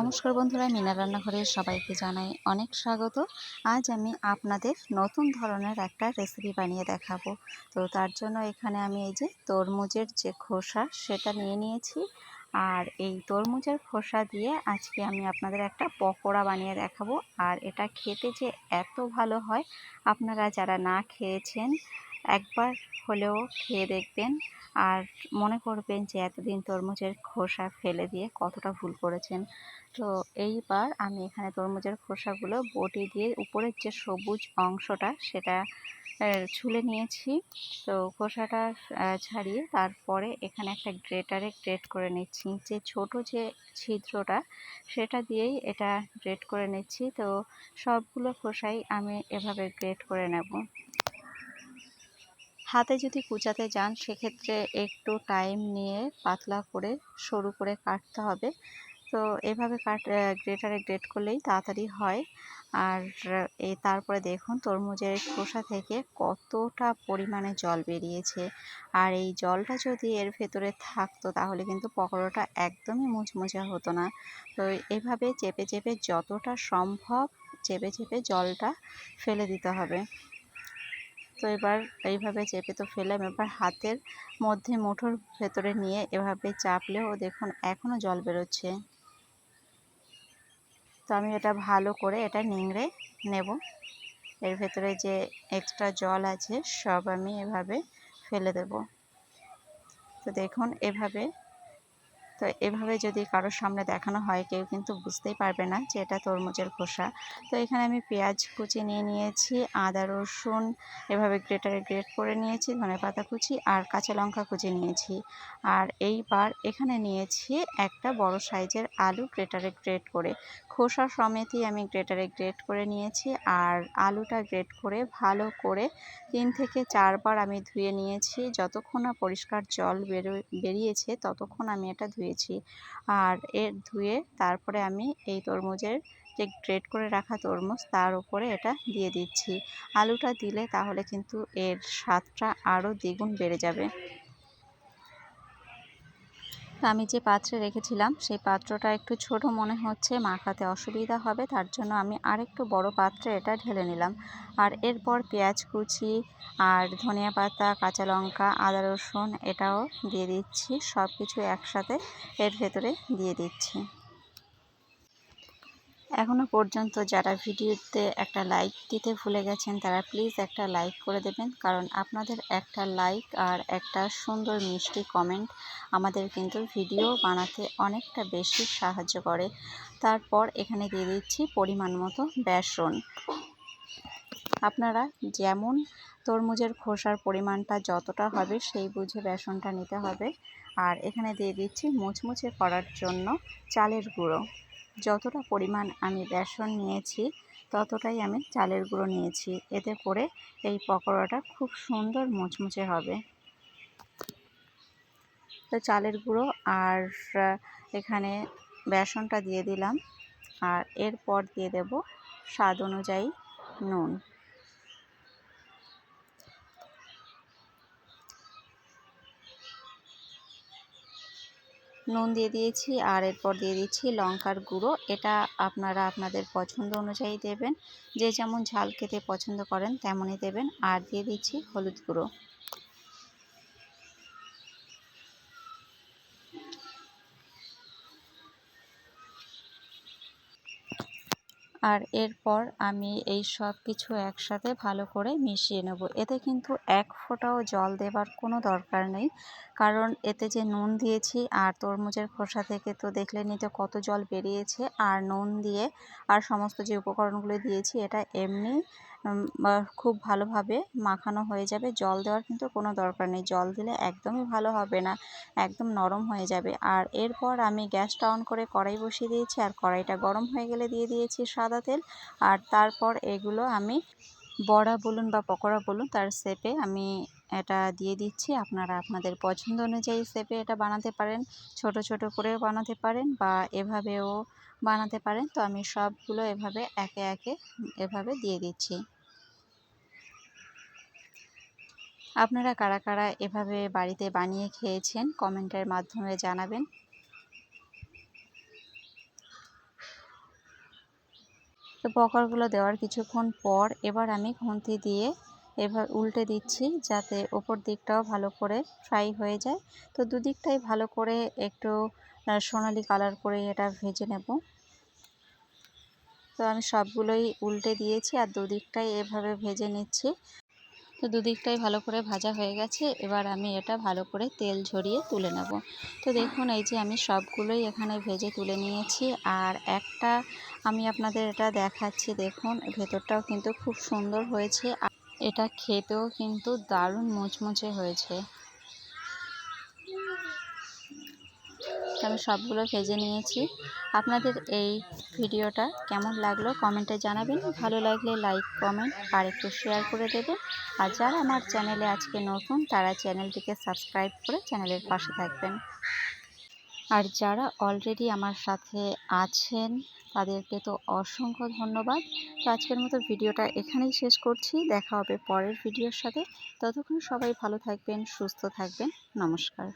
নমস্কার বন্ধুরা, মিনা রান্নাঘরে সবাইকে জানাই অনেক স্বাগত। আজ আমি আপনাদের নতুন ধরনের একটা রেসিপি বানিয়ে দেখাবো। তো তার জন্য এখানে আমি এই যে তরমুজের যে খোসা, সেটা নিয়ে নিয়েছি। আর এই তরমুজের খোসা দিয়ে আজকে আমি আপনাদের একটা পকোড়া বানিয়ে দেখাবো। আর এটা খেতে যে এত ভালো হয়, আপনারা যারা না খেয়েছেন একবার হলেও খেয়ে দেখবেন। আর মনে করবেন যে এতদিন তরমুজের খোসা ফেলে দিয়ে কতটা ভুল করেছেন। তো এইবার আমি এখানে তরমুজের খোসাগুলো বটি দিয়ে উপরের যে সবুজ অংশটা সেটা ছুলে নিয়েছি। তো খোসাটা ছাড়িয়ে তারপরে এখানে একটা গ্রেটারে গ্রেট করে নিচ্ছি। যে ছোট যে ছিদ্রটা সেটা দিয়েই এটা গ্রেট করে নিচ্ছি। তো সবগুলো খোসাই আমি এভাবে গ্রেট করে নেব। হাতে যদি কুচাতে যান, সেক্ষেত্রে একটু টাইম নিয়ে পাতলা করে সরু করে কাটতে হবে। তো এভাবে কাট গ্রেটারে গ্রেট করলেই তাড়াতাড়ি হয়। আর এই তারপরে দেখুন তরমুজের খোসা থেকে কতটা পরিমাণে জল বেরিয়েছে। আর এই জলটা যদি এর ভেতরে থাকতো, তাহলে কিন্তু পকোড়াটা একদমই মুচমুচে হতো না। তো এভাবে চেপে চেপে যতটা সম্ভব চেপে চেপে জলটা ফেলে দিতে হবে। তো এবার এইভাবে চেপে তো ফেলাম এবার হাতের মধ্যে মুঠোর ভেতরে নিয়ে এভাবে চাপলেও দেখুন এখনও জল বেরোচ্ছে। তো আমি এটা ভালো করে এটা নিংড়ে নেব। এর ভেতরে যে এক্সট্রা জল আছে সব আমি এভাবে ফেলে দেব। তো দেখুন এভাবে তো এভাবে যদি কারোর সামনে দেখানো হয়, কেউ কিন্তু বুঝতেই পারবে না যে এটা তরমুজের খোসা। তো এখানে আমি পেঁয়াজ কুচি নিয়ে নিয়েছি, আদা, রসুন এভাবে গ্রেটারে গ্রেট করে নিয়েছি, ধনে পাতা কুচি আর কাঁচা লঙ্কা কুচি নিয়েছি। আর এইবার এখানে নিয়েছি একটা বড় সাইজের আলু গ্রেটারে গ্রেট করে। খোসা সমেতই আমি গ্রেটারে গ্রেট করে নিয়েছি আর আলুটা গ্রেট করে ভালো করে তিন থেকে চারবার আমি ধুয়ে নিয়েছি। যতক্ষণ না পরিষ্কার জল বেরো বেরিয়েছে ততক্ষণ আমি এটা ধুয়েছি আর এর ধুয়ে তারপরে আমি এই তরমুজের যে গ্রেট করে রাখা তরমুজ তার উপরে এটা দিয়ে দিচ্ছি। আলুটা দিলে তাহলে কিন্তু এর স্বাদটা আরও দ্বিগুণ বেড়ে যাবে। আমি যে পাত্রে রেখেছিলাম, সেই পাত্রটা একটু ছোট মনে হচ্ছে, মাখাতে অসুবিধা হবে, তার জন্য আমি আরেকটু বড় পাত্রে এটা ঢেলে নিলাম। আর এরপর পেঁয়াজ কুচি আর ধনিয়া পাতা, কাঁচা লঙ্কা, আদা রসুন এটাও দিয়ে দিচ্ছি সব কিছু একসাথে এর ভেতরে দিয়ে দিচ্ছি। এখনও পর্যন্ত যারা ভিডিওতে একটা লাইক দিতে ভুলে গেছেন, তারা প্লিজ একটা লাইক করে দেবেন। কারণ আপনাদের একটা লাইক আর একটা সুন্দর মিষ্টি কমেন্ট আমাদের কিন্তু ভিডিও বানাতে অনেকটা বেশি সাহায্য করে। তারপর এখানে দিয়ে দিচ্ছি পরিমাণ মতো বেসন। আপনারা যেমন তরমুজের খোসার পরিমাণটা যতটা হবে, সেই বুঝে বেসনটা নিতে হবে। আর এখানে দিয়ে দিচ্ছি মুচমুচে করার জন্য চালের গুঁড়ো। যতটা পরিমাণ আমি বেসন নিয়েছি, ততটাই আমি চালের গুঁড়ো নিয়েছি। এতে করে এই পকোড়াটা খুব সুন্দর মুচমুচে হবে। তো চালের গুঁড়ো আর এখানে বেসনটা দিয়ে দিলাম। আর এরপর দিয়ে দেব স্বাদ অনুযায়ী নুন। নুন দিয়ে দিয়েছি আর এরপর দিয়ে দিচ্ছি লঙ্কার গুঁড়ো। এটা আপনারা আপনাদের পছন্দ অনুযায়ী দেবেন। যে যেমন ঝাল খেতে পছন্দ করেন তেমনই দেবেন। আর দিয়ে দিচ্ছি হলুদ গুঁড়ো। আর এরপর আমি এই সব কিছু একসাথে ভালো করে মিশিয়ে নেব। এতে কিন্তু এক ফোঁটাও জল দেবার কোনো দরকার নেই। কারণ এতে যে নুন দিয়েছি আর তরমুজের খোসা থেকে তো দেখলে নিতে কত জল বেরিয়েছে। আর নুন দিয়ে আর সমস্ত যে উপকরণগুলো দিয়েছি, এটা এমনি খুব ভালোভাবে মাখানো হয়ে যাবে। জল দেওয়ার কিন্তু কোনো দরকার নেই। জল দিলে একদমই ভালো হবে না, একদম নরম হয়ে যাবে। আর এরপর আমি গ্যাসটা অন করে কড়াই বসিয়ে দিয়েছি। আর কড়াইটা গরম হয়ে গেলে দিয়ে দিয়েছি সাদা তেল। আর তারপর এগুলো আমি বড়া বলুন বা পকোড়া বলুন, তার শেপে আমি এটা দিয়ে দিচ্ছি। আপনারা আপনাদের পছন্দ অনুযায়ী শেপে এটা বানাতে পারেন। ছোট ছোট করেও বানাতে পারেন বা এভাবেও বানাতে পারেন। তো আমি সবগুলো এভাবে, একে একে এভাবে দিয়ে দিচ্ছি। আপনারা কারা কারা এভাবে বাড়িতে বানিয়ে খেয়েছেন কমেন্টের মাধ্যমে জানাবেন। তো পকোড়াগুলো দেওয়ার কিছুক্ষণ পর এবার আমি খুন্তি দিয়ে এবার উল্টে দিচ্ছি যাতে ওপর দিকটাও ভালো করে ফ্রাই হয়ে যায়। তো দুদিকটাই ভালো করে একটু সোনালি কালার করে এটা ভেজে নেব। তো আমি সবগুলোই উল্টে দিয়েছি আর দুদিকটাই এভাবে ভেজে নিচ্ছি। তো দুদিকটাই ভালো করে ভাজা হয়ে গেছে, এবার আমি এটা ভালো করে তেল ঝরিয়ে তুলে নেব। তো দেখুন, এই যে আমি সবগুলোই এখানে ভেজে তুলে নিয়েছি আর একটা আমি আপনাদের এটা দেখাচ্ছি, দেখুন, ভেতরটাও কিন্তু খুব সুন্দর হয়েছে। এটা খেতেও কিন্তু দারুণ মুচমুচে হয়েছে। আমি সবগুলো ভেজে নিয়েছি। আপনাদের এই ভিডিওটা কেমন লাগল কমেন্টে জানাবেন। ভালো লাগলে লাইক, কমেন্ট আর একটু শেয়ার করে দেবেন। আর যারা আমার চ্যানেলে আজকে নতুন, তারা চ্যানেলটিকে সাবস্ক্রাইব করে চ্যানেলের পাশে থাকবেন। আর যারা অলরেডি আমার সাথে আছেন, তাদেরকে তো অসংখ্য ধন্যবাদ। তো আজকের মতো ভিডিওটা এখানেই শেষ করছি। দেখা হবে পরের ভিডিওর সাথে। ততক্ষণ সবাই ভালো থাকবেন, সুস্থ থাকবেন। নমস্কার।